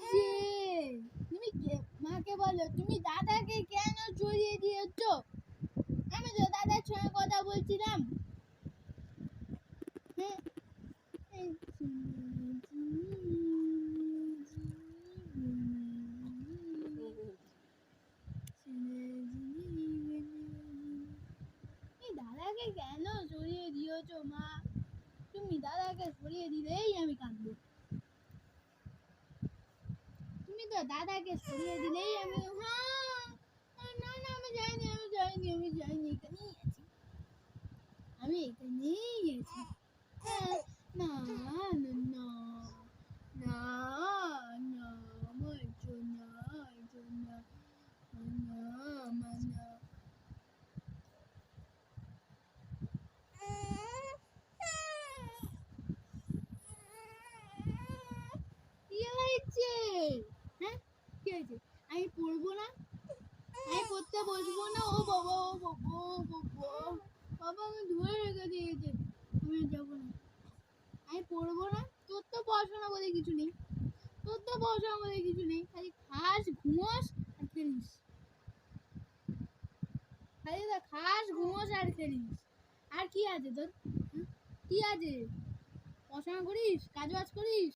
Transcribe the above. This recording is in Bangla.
কি তুমি মাকে বলো, তুমি দাদাকে কেন জড়িয়ে দিয়েছ? আমি তো দাদার সঙ্গে কথা বলছিলাম। হ্যাঁ। দাদাকে কেন সরিয়ে দিয়েছ, মা? তুমি দাদাকে সরিয়ে দিলেই আমি কাঁদবো তুমি তো দাদাকে সরিয়ে দিলেই আমি হ্যাঁ না না আমি যাইনি আমি যাইনি আমি যাইনি এখানেই আছি আমি এখানেই আছি হ্যাঁ, না না না আমার জন্য জন্য না আমার না। কি হয়েছে। হ্যাঁ? কি হয়েছে? আমি পড়ব না? আমি পড়তে বসবো না? ও বাবা ও বাবা ও বাবা। বাবা, আমি ধরে রেখে দিয়েছে। আমি যাব না। আমি পড়ব না? তোর তো পড়াশোনা বলে কিছু নেই। তোর তো পড়াশোনা বলে কিছু নেই। খালি খাস, ঘুমোস আর খেলিস। খালি তো খাস, ঘুমোস আর খেলিস। আর কি আছে তোর? কি আছে? পড়াশোনা করিস? কাজ বাজ করিস?